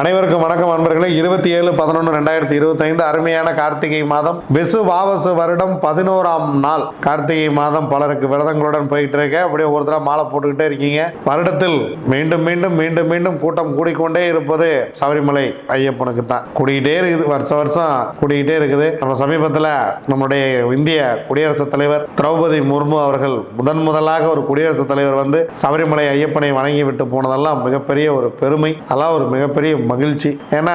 அனைவருக்கும் வணக்கம் அன்பர்களே. இருபத்தி ஏழு பதினொன்று ரெண்டாயிரத்தி இருபத்தைந்து அருமையான கார்த்திகை மாதம். விசு வாவசு வருடம் பதினோராம் நாள். கார்த்திகை மாதம் பலருக்கு விரதங்களுடன் போயிட்டு இருக்க அப்படியே ஒரு தடவை மாலை போட்டுக்கிட்டே இருக்கீங்க. வருடத்தில் மீண்டும் மீண்டும் மீண்டும் மீண்டும் கூட்டம் கூடிக்கொண்டே இருப்பது சபரிமலை ஐயப்பனுக்கு தான். கூடிக்கிட்டே இருக்குது. வருஷம் வருஷம் கூடிக்கிட்டே இருக்குது. நம்ம சமீபத்தில் நம்முடைய இந்திய குடியரசுத் தலைவர் திரௌபதி முர்மு அவர்கள் முதன் முதலாக ஒரு குடியரசுத் தலைவர் வந்து சபரிமலை ஐயப்பனை வணங்கி விட்டு போனதெல்லாம் மிகப்பெரிய ஒரு பெருமை. அதெல்லாம் ஒரு மிகப்பெரிய மகிழ்ச்சி. ஏன்னா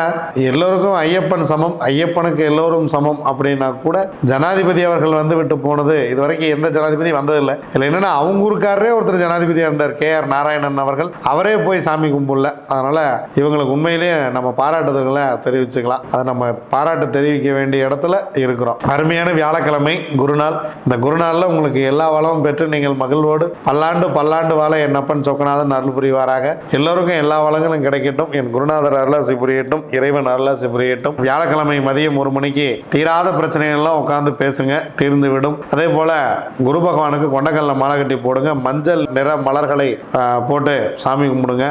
எல்லோருக்கும் ஐயப்பன் சமம் ஐயப்பனுக்கு எல்லோரும் சமம் அப்படின்னா கூட ஜனாதிபதி அவர்கள் வந்து விட்டு போனது இதுவரைக்கும் எந்த ஜனாதிபதி வந்ததில்லை. இல்லை என்னன்னா அவங்க ஊருக்காரரே ஒருத்தர் ஜனாதிபதியாக இருந்தார். கே ஆர் நாராயணன் அவர்கள். அவரே போய் சாமி கும்பிடல. அதனால இவங்களுக்கு உண்மையிலேயே நம்ம பாராட்டுதல்களை தெரிவிச்சுக்கலாம். அதை நம்ம பாராட்டு தெரிவிக்க வேண்டிய இடத்துல இருக்கிறோம். அருமையான வியாழக்கிழமை குருநாள். இந்த குருநாளில் உங்களுக்கு எல்லா வளமும் பெற்று நீங்கள் மகிழ்வோடு பல்லாண்டு பல்லாண்டு வாழ என்னப்பன் சொக்கநாதன் அருள் புரிவாராக. எல்லோருக்கும் எல்லா வளங்களும் கிடைக்கட்டும். என் குருநாதர் அருளாசி புரியட்டும் இறைவன் அருளாசி புரியட்டும். வியாழக்கிழமை மதியம் ஒரு மணிக்கு தீராத பிரச்சனைகள்லாம் உட்காந்து பேசுங்க தீர்ந்து விடும். அதே போல குரு பகவானுக்கு கொண்டக்கல்ல மாலை கட்டி போடுங்க மஞ்சள் நிற மலர்களை போட்டு சாமி கும்பிடுங்க.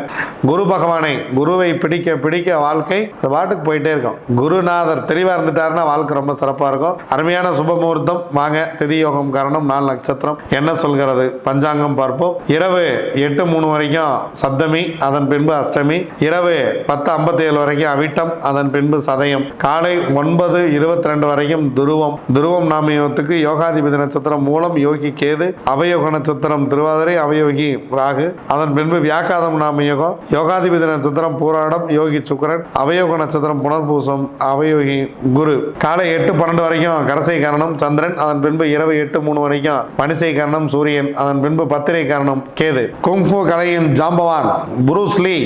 குரு பகவானை குருவை பிடிக்க பிடிக்க வாழ்க்கை பாட்டுக்கு போயிட்டே இருக்கும். குருநாதர் தெளிவாக இருந்துட்டாருன்னா வாழ்க்கை ரொம்ப சிறப்பாக இருக்கும். அருமையான சுப முகூர்த்தம் வாங்க திதி யோகம் காரணம் நாலு நட்சத்திரம். என்ன சொல்கிறது? பஞ்சாங்கம் பார்ப்போம். இரவு எட்டு மூணு வரைக்கும் சப்தமி அதன் பின்பு அஷ்டமி. இரவு பத்து ஐம்பத்தி ஏழு வரைக்கும் அவிட்டம் அதன் பின்பு சதயம். காலை ஒன்பது இருபத்தி ரெண்டு வரைக்கும் துருவம். துருவம் நாமயத்துக்கு யோகாதிபதி நட்சத்திரம் மூலம் யோகி கேது அவயோக நட்சத்திரம் திருவாதிரை அவயோகி ராகு. அதன் பின்பு வியாக்காதம் நாமயோகம். யோகாதிபதி நட்சத்திரம் பூராடம் யோகி சுக்கரன். அவயோக நட்சத்திரம் புனர்பூசம் அவயோகி குரு. காலை எட்டு பன்னெண்டு வரைக்கும் கரசை கரணம் சந்திரன். அதன் பின்பு இரவு எட்டு மூணு வரைக்கும் பனிசை கரணம் சூரியன். அதன் பின்பு பத்திரை கரணம் கேது. குங்ஃபு கலையின் ஜாம்பவான் புரூஸ்லி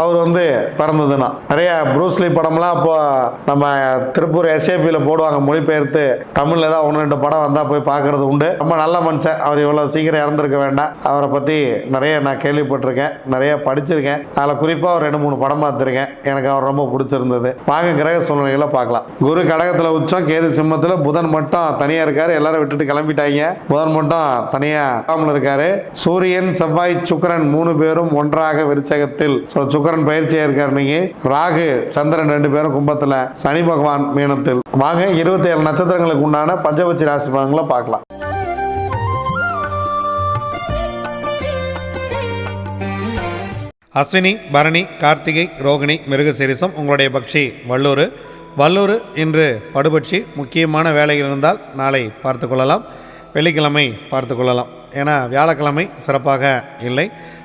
அவர் வந்து பிறந்ததுன்னா. நிறைய ப்ரூஸ்லி படம்லாம் இப்போ நம்ம திருப்பூர் எஸ்ஏபியில் போடுவாங்க மொழிபெயர்த்து. தமிழில் ஏதாவது ஒன்று ரெண்டு படம் வந்தால் போய் பார்க்கறது உண்டு. ரொம்ப நல்ல மனுஷன். அவர் இவ்வளோ சீக்கிரம் இறந்துருக்க வேண்டாம். அவரை பற்றி நிறைய நான் கேள்விப்பட்டிருக்கேன். நிறைய படிச்சிருக்கேன். அதில் குறிப்பாக ஒரு ரெண்டு மூணு படம் பார்த்துருக்கேன். எனக்கு அவர் ரொம்ப பிடிச்சிருந்தது. வாங்க கிரக சூழ்நிலைகளை பார்க்கலாம். குரு கடகத்தில் உச்சம் கேது சிம்மத்தில் புதன் மட்டும் தனியாக இருக்காரு. எல்லாரும் விட்டுட்டு கிளம்பிட்டாங்க. புதன் மட்டும் தனியாக இருக்காரு. சூரியன் செவ்வாய் சுக்கரன் மூணு பேரும் ஒன்றாக விருச்சகத்தில். ஸோ பயிற்சியாக இருக்கார். நீங்க ராகு சந்திரன் ரெண்டு பேரும் கும்பத்தில் சனி பகவான் மீனத்தில். வாங்க இருபத்தி ஏழு நட்சத்திரங்களுக்கு உண்டான பஞ்சபட்சி ராசி பலன்களை பார்க்கலாம். அஸ்வினி பரணி கார்த்திகை ரோகிணி மிருகசீரிசம் உங்களுடைய பக்ஷி வல்லூர். வல்லூர் இன்று படுபட்சி முக்கியமான வேலைகள் இருந்தால் நாளை பார்த்து கொள்ளலாம். வெள்ளிக்கிழமை பார்த்து கொள்ளலாம். ஏன்னா வியாழக்கிழமை சிறப்பாக இல்லை.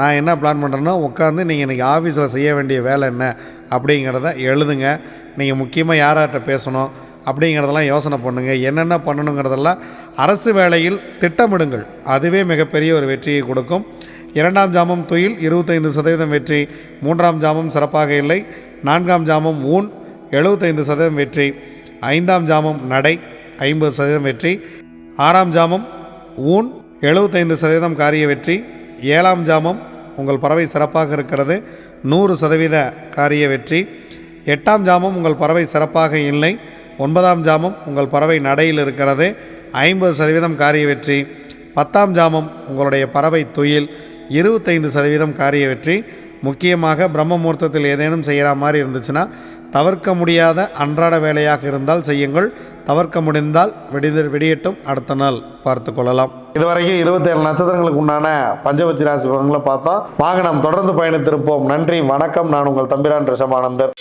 நான் என்ன பிளான் பண்ணுறேன்னா உட்காந்து நீங்கள் இன்றைக்கி ஆஃபீஸில் செய்ய வேண்டிய வேலை என்ன அப்படிங்கிறத எழுதுங்க. நீங்கள் முக்கியமாக யார்கிட்ட பேசணும் அப்படிங்கிறதெல்லாம் யோசனை பண்ணுங்கள் என்னென்ன பண்ணணுங்கிறதெல்லாம் அரசு வேலையில் திட்டமிடுங்கள். அதுவே மிகப்பெரிய ஒரு வெற்றியை கொடுக்கும். இரண்டாம் ஜாமம் துயில் இருபத்தைந்து சதவீதம் வெற்றி. மூன்றாம் ஜாமம் சிறப்பாக இல்லை. நான்காம் ஜாமம் ஊன் எழுபத்தைந்து சதவீதம் வெற்றி. ஐந்தாம் ஜாமம் நடை ஐம்பது சதவீதம் வெற்றி. ஆறாம் ஜாமம் ஊன் எழுபத்தைந்து சதவீதம் காரிய வெற்றி. ஏழாம் ஜாமம் உங்கள் பறவை சிறப்பாக இருக்கிறது. நூறு சதவீத காரிய வெற்றி. எட்டாம் ஜாமம் உங்கள் பறவை சிறப்பாக இல்லை. ஒன்பதாம் ஜாமம் உங்கள் பறவை நடையில் இருக்கிறது. ஐம்பது சதவீதம் காரிய வெற்றி. பத்தாம் ஜாமம் உங்களுடைய பறவை துயில். இருபத்தைந்து சதவீதம் காரிய வெற்றி. முக்கியமாக பிரம்ம முகூர்த்தத்தில் ஏதேனும் செய்கிற மாதிரி இருந்துச்சுன்னா தவிர்க்க முடியாத அன்றாட வேலையாக இருந்தால் செய்யுங்கள். தவிர்க்க முடிந்தால் வெடிது வெடியட்டும் அடுத்த நாள் பார்த்து கொள்ளலாம். இதுவரைக்கும் இருபத்தேழு நட்சத்திரங்களுக்கு உண்டான பஞ்சபட்சி ராசி பலன்களை பார்த்தோம் வாங்க நாம் தொடர்ந்து பயணித்திருப்போம். நன்றி வணக்கம். நான் உங்கள் தம்பிரான் ரிஷபானந்தர்.